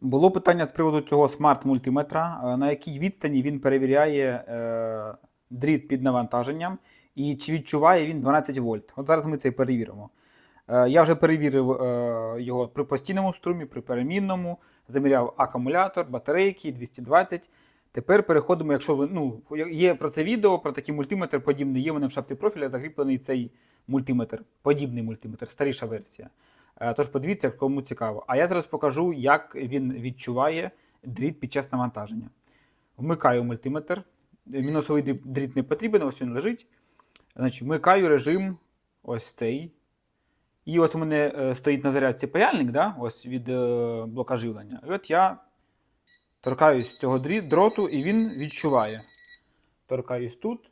Було питання з приводу цього смарт-мультиметра, на якій відстані він перевіряє е, дріт під навантаженням і чи відчуває він 12 вольт. От зараз ми це перевіримо. Е, я вже перевірив е, його при постійному струмі, при перемінному, заміряв акумулятор, батарейки 220. Тепер переходимо, якщо ви ну, є про це відео, про такий мультиметр подібний, є в мене в шапці профіля закріплений цей мультиметр, подібний мультиметр, старіша версія. Е, Тож подивіться, кому цікаво. А я зараз покажу, як він відчуває дріт під час навантаження. Вмикаю мультиметр. Мінусовий дріт- не потрібен, ось він лежить. Значить, вмикаю режим ось цей. І от у мене е, стоїть на зарядці паяльник, да? ось від е, блока живлення. І от я торкаюсь цього дроту, і він відчуває. Торкаюсь тут.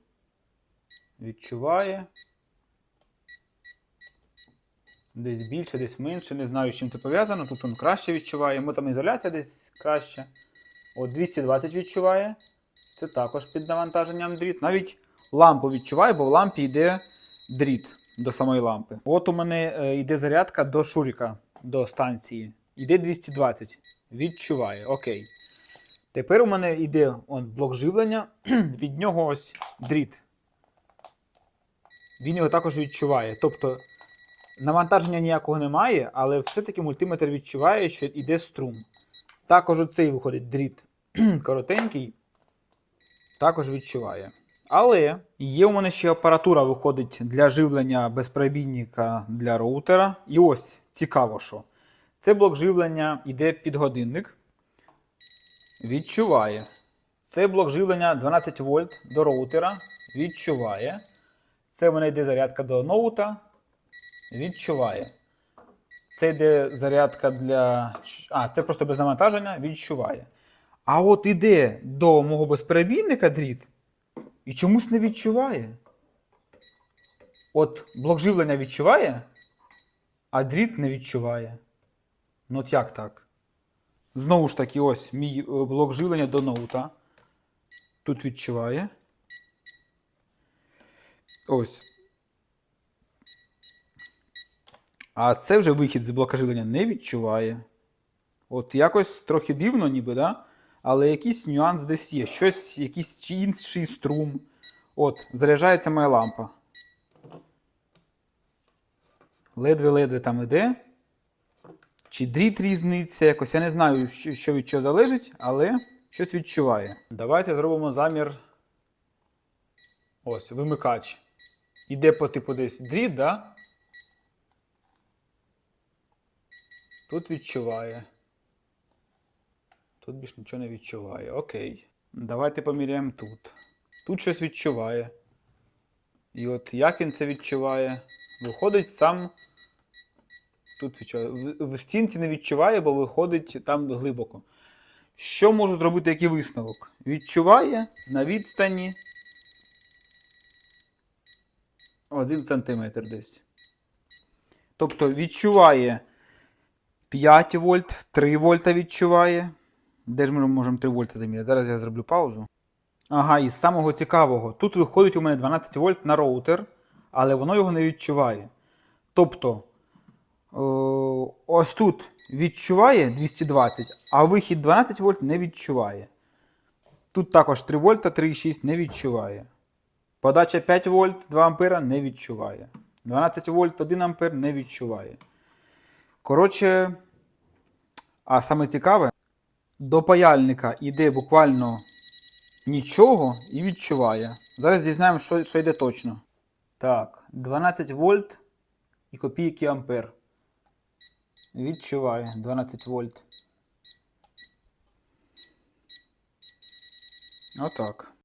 Відчуває. Десь більше, десь менше. Не знаю, з чим це пов'язано. Тут він краще відчуває. Ми там ізоляція десь краще. От 220 відчуває. Це також під навантаженням дріт. Навіть лампу відчуває, бо в лампі йде дріт до самої лампи. От у мене е, йде зарядка до шуріка, до станції. Йде 220. Відчуває. Окей. Тепер у мене йде он, блок живлення, від нього ось дріт. Він його також відчуває. Тобто навантаження ніякого немає, але все-таки мультиметр відчуває, що йде струм. Також оцей виходить дріт коротенький, також відчуває. Але є у мене ще апаратура виходить для живлення безперебійника для роутера. І ось цікаво, що це блок живлення йде під годинник. Відчуває. Це блок живлення 12 вольт до роутера. Відчуває. Це в мене йде зарядка до ноута. Відчуває. Це йде зарядка для. А, це просто без навантаження, відчуває. А от іде до мого безперебійника дріт і чомусь не відчуває. От блок живлення відчуває, а дріт не відчуває. Ну от як так? Знову ж таки, ось мій е, блок живлення до ноута. Тут відчуває. Ось. А це вже вихід з блока живлення не відчуває. От якось трохи дивно, ніби, да? але якийсь нюанс десь є. Щось, якийсь інший струм. От, заряджається моя лампа. Ледве-ледве там іде. Чи дріт різниця якось. Я не знаю, що від чого залежить, але щось відчуває. Давайте зробимо замір. Ось, вимикач. Іде по типу десь дріт, да? Тут відчуває. Тут більш нічого не відчуває. Окей. Давайте поміряємо тут. Тут щось відчуває. І от як він це відчуває? Виходить сам. Тут відчуває. В, стінці не відчуває, бо виходить там глибоко. Що можу зробити, який висновок? Відчуває на відстані 1 см десь. Тобто відчуває 5 вольт, 3 вольта відчуває. Де ж ми можемо 3 вольта заміряти? Зараз я зроблю паузу. Ага, і з самого цікавого. Тут виходить у мене 12 вольт на роутер, але воно його не відчуває. Тобто, ось тут відчуває 220, а вихід 12 вольт не відчуває. Тут також 3 вольта, 3,6 не відчуває. Подача 5 вольт, 2 ампера не відчуває. 12 вольт, 1 ампер не відчуває. Коротше, а саме цікаве, до паяльника йде буквально нічого і відчуває. Зараз дізнаємо, що, що йде точно. Так, 12 вольт і копійки ампер. Відчуває 12 вольт. Отак.